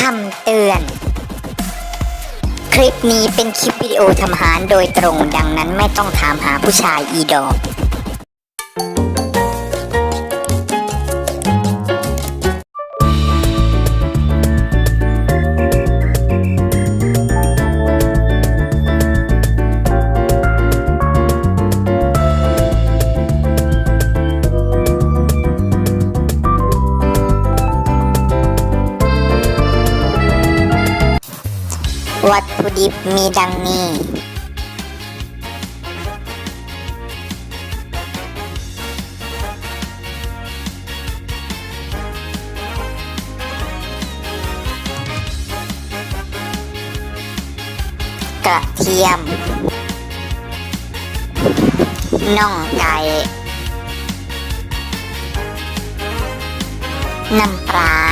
คำเตือน คลิปนี้เป็นคลิปวิดีโอทำอาหารโดยตรงดังนั้นไม่ต้องถามหาผู้ชายอีดอก วัตถุดิบมีดังนี้ กระเทียม น่องไก่น้ำปลา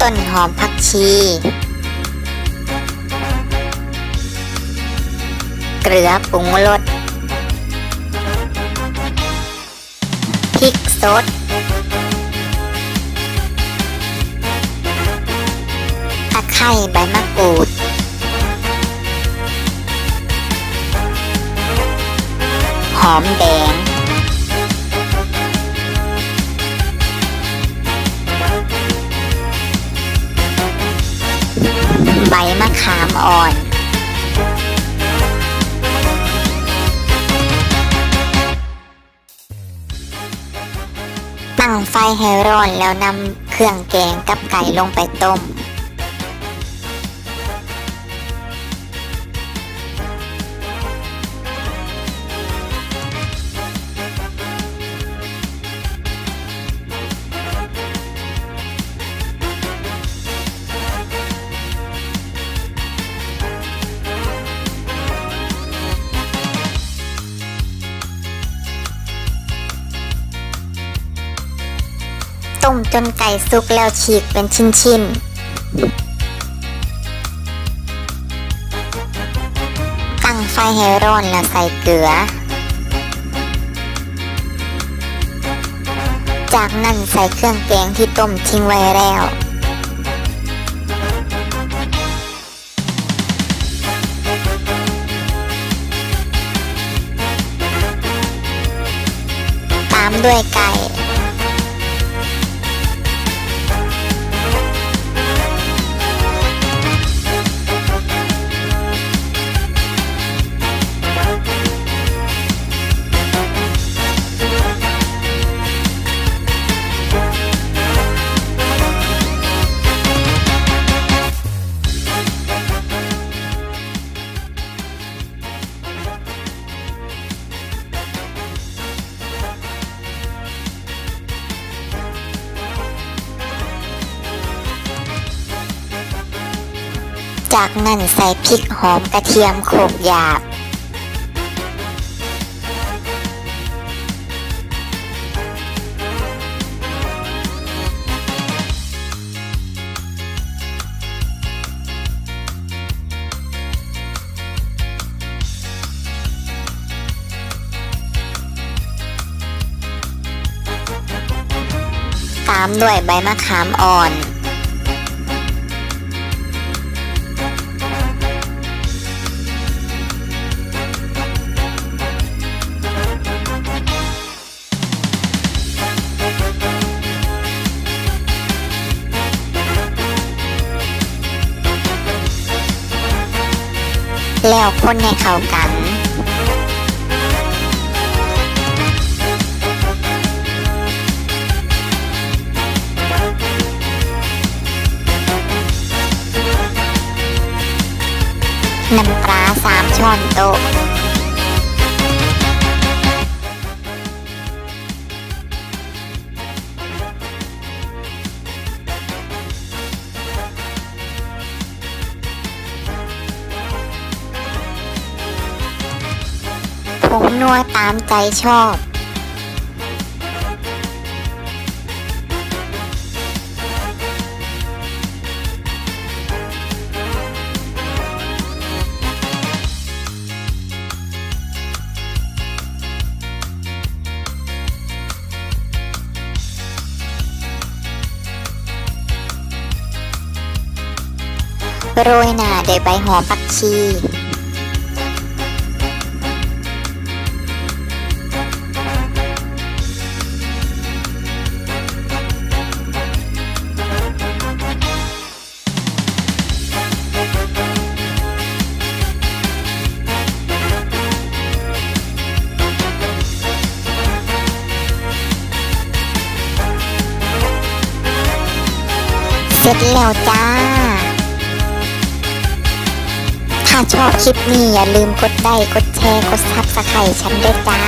ต้นหอมผักชี เกลือปรุงรสพริกสดตะไคร้ใบมะกรูดหอมแดง ใบมะขามอ่อน ตั้งไฟให้ร้อนแล้วนำเครื่องแกงกับไก่ลงไปต้ม ต้มจนไก่สุกแล้วฉีกเป็นชิ้นๆ ตั้งไฟให้ร้อนแล้วใส่เกลือ จากนั้นใส่เครื่องแกงที่ต้มทิ้งไว้แล้วตามด้วยไก่ จากนั้นใส่พริกหอมกระเทียมโขกหยาบ ตามด้วยใบมะขามอ่อน แล้วคนให้เข้ากันน้ำปลาสามช้อนโต๊ะ ผงนัวตามใจชอบ โรยหน้าด้วยใบหอมผักชี เสร็จแล้วจ้า ถ้าชอบคลิปนี้อย่าลืมกดไลค์กดแชร์ กดซับสไครต์ฉันด้วยจ้า